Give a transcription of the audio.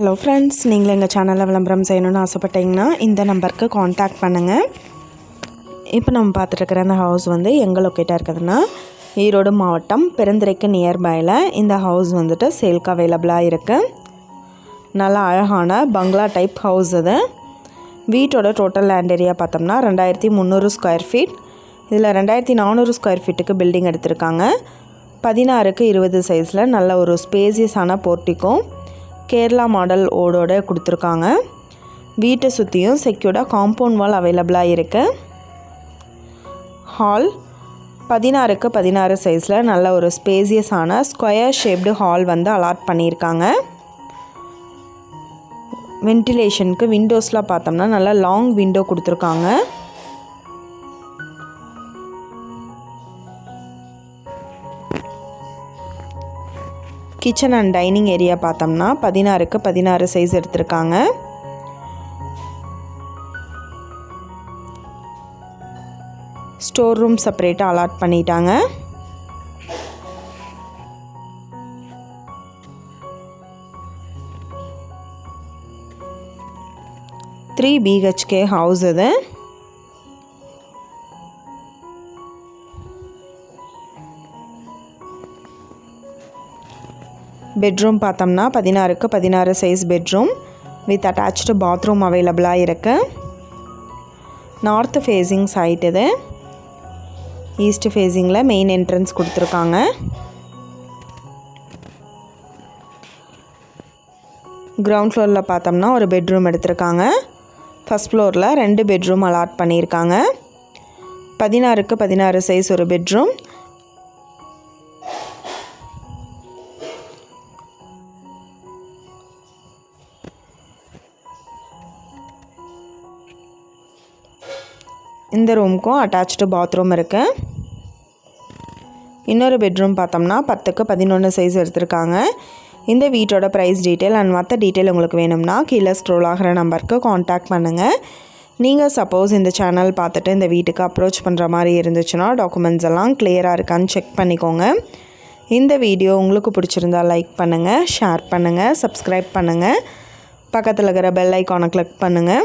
Hello friends நீங்கள் எங்கள் சேனலில் விளம்பரம் செய்யணும்னு ஆசைப்பட்டீங்கன்னா இந்த நம்பருக்கு காண்டாக்ட் பண்ணுங்கள் இப்போ நம்ம பார்த்துட்ருக்கிற அந்த ஹவுஸ் வந்து எங்கே லொக்கேட்டாக இருக்குதுன்னா ஈரோடு மாவட்டம் பெருந்துரைக்கு நியர்பையில் இந்த ஹவுஸ் வந்துட்டு சேல்க்கு அவைலபிளாக இருக்குது நல்ல அழகான பங்களா டைப் ஹவுஸ் இது. வீட்டோட டோட்டல் லேண்ட் ஏரியா பார்த்தோம்னா ரெண்டாயிரத்தி முந்நூறு ஸ்கொயர் ஃபீட் இதில் ரெண்டாயிரத்தி நானூறு ஸ்கொயர் ஃபீட்டுக்கு பில்டிங் எடுத்திருக்காங்க. பதினாறுக்கு இருபது சைஸில் நல்ல ஒரு ஸ்பேசியஸான போர்ட்டிக்கும் கேரளா மாடல் ஓடோட கொடுத்துருக்காங்க. வீட்டை சுற்றியும் செக்யூர்டாக காம்பவுண்ட் வால் அவைலபிளாக இருக்குது ஹால் பதினாறுக்கு பதினாறு சைஸில் நல்ல ஒரு ஸ்பேசியஸான ஸ்கொயர் ஷேப்டு ஹால் வந்து அலாட் பண்ணியிருக்காங்க. வென்டிலேஷனுக்கு விண்டோஸ்லாம் பார்த்தோம்னா நல்லா லாங் விண்டோ கொடுத்துருக்காங்க. கிச்சன் அண்ட் டைனிங் ஏரியா பார்த்தோம்னா பதினாறுக்கு பதினாறு சைஸ் எடுத்திருக்காங்க. ஸ்டோர் ரூம் செப்பரேட்டாக அலாட் பண்ணிட்டாங்க. த்ரீ பிஹெச்கே ஹவுஸ் இது. பெட்ரூம் பார்த்தோம்னா பதினாறுக்கு பதினாறு size bedroom with attached bathroom அவைலபிளாக இருக்குது நார்த் ஃபேஸிங் சைட் இது. ஈஸ்ட் ஃபேஸிங்கில் மெயின் என்ட்ரன்ஸ் கொடுத்துருக்காங்க. கிரவுண்ட் ஃப்ளோரில் பார்த்தோம்னா ஒரு பெட்ரூம் எடுத்திருக்காங்க. ஃபஸ்ட் ஃப்ளோரில் ரெண்டு பெட்ரூம் அலாட் பண்ணியிருக்காங்க. பதினாறுக்கு பதினாறு சைஸ் ஒரு பெட்ரூம் இந்த ரூமுக்கும் அட்டாச்டு பாத்ரூம் இருக்குது இன்னொரு பெட்ரூம் பார்த்தோம்னா பத்துக்கு பதினொன்று சைஸ் எடுத்திருக்காங்க. இந்த வீட்டோட ப்ரைஸ் டீட்டெயில் அண்ட் மற்ற டீட்டெயில் உங்களுக்கு வேணும்னா கீழே ஸ்க்ரோல் ஆகிற நம்பருக்கு காண்டாக்ட் பண்ணுங்கள் நீங்கள் சப்போஸ் இந்த சேனல் பார்த்துட்டு இந்த வீட்டுக்கு அப்ரோச் பண்ணுற மாதிரி இருந்துச்சுன்னா டாக்குமெண்ட்ஸ் எல்லாம் கிளியராக இருக்கான்னு செக் பண்ணிக்கோங்க. இந்த வீடியோ உங்களுக்கு பிடிச்சிருந்தா லைக் பண்ணுங்கள் ஷேர் பண்ணுங்கள் சப்ஸ்கிரைப் பண்ணுங்கள் பக்கத்தில் இருக்கிற பெல் ஐக்கானை கிளிக் பண்ணுங்கள்